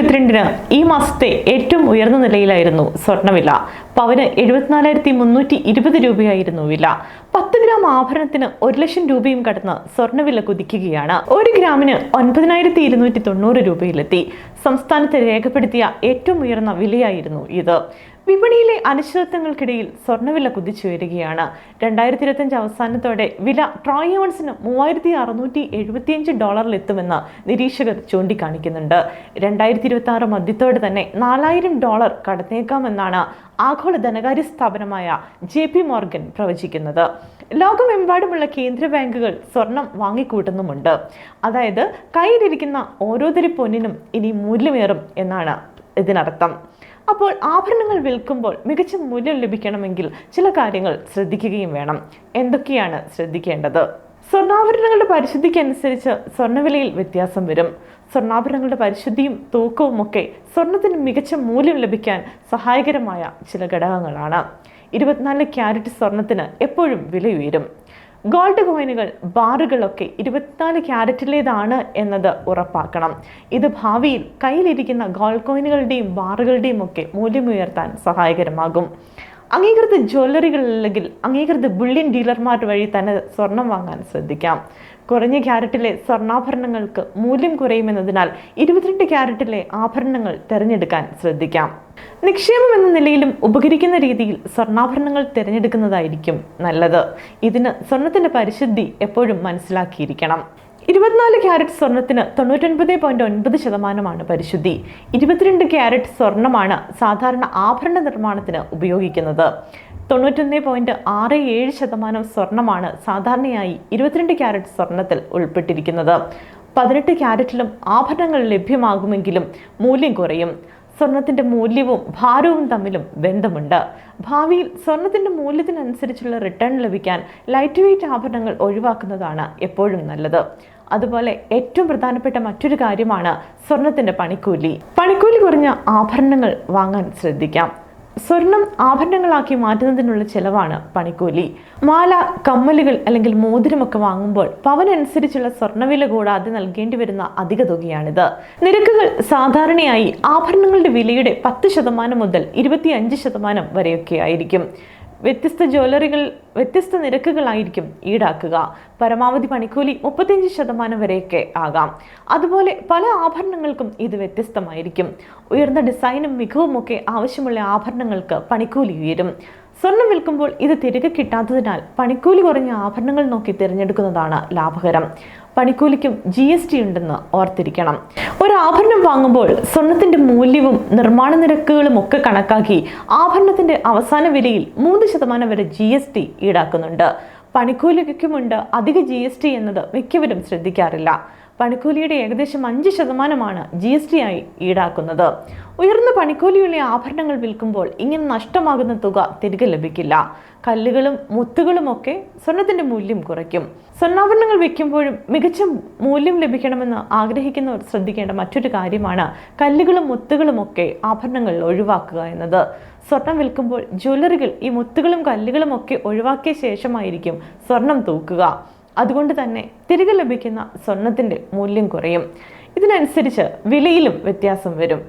ഇരുപത്തിരണ്ടിന് ഈ മാസത്തെ ഏറ്റവും ഉയർന്ന നിലയിലായിരുന്നു സ്വർണവില പവന് എഴുപത്തിനാലായിരത്തി മുന്നൂറ്റി ഇരുപത് രൂപയായിരുന്നു വില. പത്ത് ഗ്രാം ആഭരണത്തിന് ഒരു ലക്ഷം രൂപയും കടന്ന് സ്വർണവില കുതിക്കുകയാണ്. ഒരു ഗ്രാമിന് ഒൻപതിനായിരത്തി ഇരുന്നൂറ്റി തൊണ്ണൂറ് രൂപയിലെത്തി. സംസ്ഥാനത്ത് രേഖപ്പെടുത്തിയ ഏറ്റവും ഉയർന്ന വിലയായിരുന്നു ഇത്. വിപണിയിലെ അനിശ്ചിതത്വങ്ങൾക്കിടയിൽ സ്വർണവില കുതിച്ചുയരുകയാണ് രണ്ടായിരത്തി ഇരുപത്തഞ്ച് അവസാനത്തോടെ വില ട്രോയ് ഓൺസിന് മൂവായിരത്തി അറുന്നൂറ്റി എഴുപത്തിയഞ്ച് ഡോളറിലെത്തുമെന്ന് നിരീക്ഷകർ ചൂണ്ടിക്കാണിക്കുന്നുണ്ട്. രണ്ടായിരത്തി ഇരുപത്തി ആറ് മധ്യത്തോടെ തന്നെ നാലായിരം ഡോളർ കടന്നേക്കാമെന്നാണ് ആഗോള ധനകാര്യ സ്ഥാപനമായ ജെ പി മോർഗൻ പ്രവചിക്കുന്നത്. ലോകമെമ്പാടുമുള്ള കേന്ദ്ര ബാങ്കുകൾ സ്വർണം വാങ്ങിക്കൂട്ടുന്നുമുണ്ട്. അതായത് കയ്യിലിരിക്കുന്ന ഓരോ തരി പൊന്നിനും ഇനി മൂല്യമേറും എന്നാണ് ഇതിനർത്ഥം. അപ്പോൾ ആഭരണങ്ങൾ വിൽക്കുമ്പോൾ മികച്ച മൂല്യം ലഭിക്കണമെങ്കിൽ ചില കാര്യങ്ങൾ ശ്രദ്ധിക്കുകയും വേണം. എന്തൊക്കെയാണ് ശ്രദ്ധിക്കേണ്ടത്? സ്വർണാഭരണങ്ങളുടെ പരിശുദ്ധിക്കനുസരിച്ച് സ്വർണവിലയിൽ വ്യത്യാസം വരും. സ്വർണാഭരണങ്ങളുടെ പരിശുദ്ധിയും തൂക്കവും ഒക്കെ സ്വർണത്തിന് മികച്ച മൂല്യം ലഭിക്കാൻ സഹായകരമായ ചില ഘടകങ്ങളാണ്. ഇരുപത്തിനാല് ക്യാരറ്റ് സ്വർണത്തിന് എപ്പോഴും വില ഉയരും ഗോൾഡ് കോയിനുകൾ ബാറുകളൊക്കെ ഇരുപത്തിനാല് ക്യാരറ്റിലേതാണ് എന്നത് ഉറപ്പാക്കണം. ഇത് ഭാവിയിൽ കയ്യിലിരിക്കുന്ന ഗോൾഡ് കോയിനുകളുടെയും ബാറുകളുടെയും ഒക്കെ മൂല്യമുയർത്താൻ സഹായകരമാകും. അംഗീകൃത ജ്വല്ലറികൾ അല്ലെങ്കിൽ അംഗീകൃത ബുള്ളിയൻ ഡീലർമാർ വഴി തന്നെ സ്വർണം വാങ്ങാൻ ശ്രദ്ധിക്കാം. കുറഞ്ഞ ക്യാരറ്റിലെ സ്വർണാഭരണങ്ങൾക്ക് മൂല്യം കുറയുമെന്നതിനാൽ ഇരുപത്തിരണ്ട് ക്യാരറ്റിലെ ആഭരണങ്ങൾ തിരഞ്ഞെടുക്കാൻ ശ്രദ്ധിക്കാം. നിക്ഷേപം എന്ന നിലയിലും ഉപകരിക്കുന്ന രീതിയിൽ സ്വർണാഭരണങ്ങൾ തിരഞ്ഞെടുക്കുന്നതായിരിക്കും നല്ലത്. ഇതിന് സ്വർണത്തിന്റെ പരിശുദ്ധി എപ്പോഴും മനസ്സിലാക്കിയിരിക്കണം. ഇരുപത്തിനാല് ക്യാരറ്റ് സ്വർണത്തിന് തൊണ്ണൂറ്റൊൻപത് പോയിന്റ് ഒൻപത് ശതമാനമാണ് പരിശുദ്ധി. ഇരുപത്തിരണ്ട് ക്യാരറ്റ് സ്വർണമാണ് സാധാരണ ആഭരണ നിർമ്മാണത്തിന് ഉപയോഗിക്കുന്നത്. തൊണ്ണൂറ്റൊന്ന് പോയിന്റ് ആറ് ഏഴ് ശതമാനം സ്വർണമാണ് സാധാരണയായി ഇരുപത്തിരണ്ട് ക്യാരറ്റ് സ്വർണത്തിൽ ഉൾപ്പെട്ടിരിക്കുന്നത്. പതിനെട്ട് ക്യാരറ്റിലും ആഭരണങ്ങൾ ലഭ്യമാകുമെങ്കിലും മൂല്യം കുറയും. സ്വർണത്തിന്റെ മൂല്യവും ഭാരവും തമ്മിലും ബന്ധമുണ്ട്. ഭാവിയിൽ സ്വർണത്തിന്റെ മൂല്യത്തിനനുസരിച്ചുള്ള റിട്ടേൺ ലഭിക്കാൻ ലൈറ്റ് വെയിറ്റ് ആഭരണങ്ങൾ ഒഴിവാക്കുന്നതാണ് എപ്പോഴും നല്ലത്. അതുപോലെ ഏറ്റവും പ്രധാനപ്പെട്ട മറ്റൊരു കാര്യമാണ് സ്വർണത്തിന്റെ പണിക്കൂലി. പണിക്കൂലി കുറഞ്ഞ ആഭരണങ്ങൾ വാങ്ങാൻ ശ്രദ്ധിക്കാം. സ്വർണം ആഭരണങ്ങളാക്കി മാറ്റുന്നതിനുള്ള ചെലവാണ് പണിക്കൂലി. മാല കമ്മലുകൾ അല്ലെങ്കിൽ മോതിരമൊക്കെ വാങ്ങുമ്പോൾ പവനനുസരിച്ചുള്ള സ്വർണവില കൂടാതെ നൽകേണ്ടി വരുന്ന അധിക തുകയാണിത്. നിരക്കുകൾ സാധാരണയായി ആഭരണങ്ങളുടെ വിലയുടെ പത്ത് ശതമാനം മുതൽ ഇരുപത്തിയഞ്ച് ശതമാനം വരെയൊക്കെ ആയിരിക്കും. വ്യത്യസ്ത ജ്വല്ലറികൾ വ്യത്യസ്ത നിരക്കുകളായിരിക്കും ഈടാക്കുക. പരമാവധി പണിക്കൂലി മുപ്പത്തിയഞ്ച് ശതമാനം വരെയൊക്കെ ആകാം. അതുപോലെ പല ആഭരണങ്ങൾക്കും ഇത് വ്യത്യസ്തമായിരിക്കും. ഉയർന്ന ഡിസൈനും മികവുമൊക്കെ ആവശ്യമുള്ള ആഭരണങ്ങൾക്ക് പണിക്കൂലി ഉയരും. സ്വർണം വിൽക്കുമ്പോൾ ഇത് തിരികെ കിട്ടാത്തതിനാൽ പണിക്കൂലി കുറഞ്ഞ ആഭരണങ്ങൾ നോക്കി തിരഞ്ഞെടുക്കുന്നതാണ് ലാഭകരം. പണിക്കൂലിക്കും ജി എസ് ടി ഉണ്ടെന്ന് ഓർത്തിരിക്കണം. ഒരു ആഭരണം വാങ്ങുമ്പോൾ സ്വർണത്തിന്റെ മൂല്യവും നിർമ്മാണ നിരക്കുകളും ഒക്കെ കണക്കാക്കി ആഭരണത്തിന്റെ അവസാന വിലയിൽ മൂന്ന് ശതമാനം വരെ ജി എസ് ടി ഈടാക്കുന്നുണ്ട്. പണിക്കൂലിക്കുമുണ്ട് അധിക ജി എസ് ടി എന്നത് മിക്കവരും ശ്രദ്ധിക്കാറില്ല. പണിക്കൂലിയുടെ ഏകദേശം അഞ്ച് ശതമാനമാണ് ജി എസ് ടി ആയി ഈടാക്കുന്നത്. ഉയർന്ന പണിക്കൂലിയുള്ള ആഭരണങ്ങൾ വിൽക്കുമ്പോൾ ഇങ്ങനെ നഷ്ടമാകുന്ന തുക തിരികെ ലഭിക്കില്ല. കല്ലുകളും മുത്തുകളും ഒക്കെ സ്വർണത്തിന്റെ മൂല്യം കുറയ്ക്കും. സ്വർണാഭരണങ്ങൾ വെക്കുമ്പോഴും മികച്ച മൂല്യം ലഭിക്കണമെന്ന് ആഗ്രഹിക്കുന്നവർ ശ്രദ്ധിക്കേണ്ട മറ്റൊരു കാര്യമാണ് കല്ലുകളും മുത്തുകളും ഒക്കെ ആഭരണങ്ങൾ ഒഴിവാക്കുക എന്നത്. സ്വർണം വിൽക്കുമ്പോൾ ജ്വല്ലറികൾ ഈ മുത്തുകളും കല്ലുകളും ഒക്കെ ഒഴിവാക്കിയ ശേഷമായിരിക്കും സ്വർണം തൂക്കുക. അതുകൊണ്ട് തന്നെ തിരികെ ലഭിക്കുന്ന സ്വർണത്തിന്റെ മൂല്യം കുറയും. ഇതിനനുസരിച്ച് വിലയിലും വ്യത്യാസം വരും.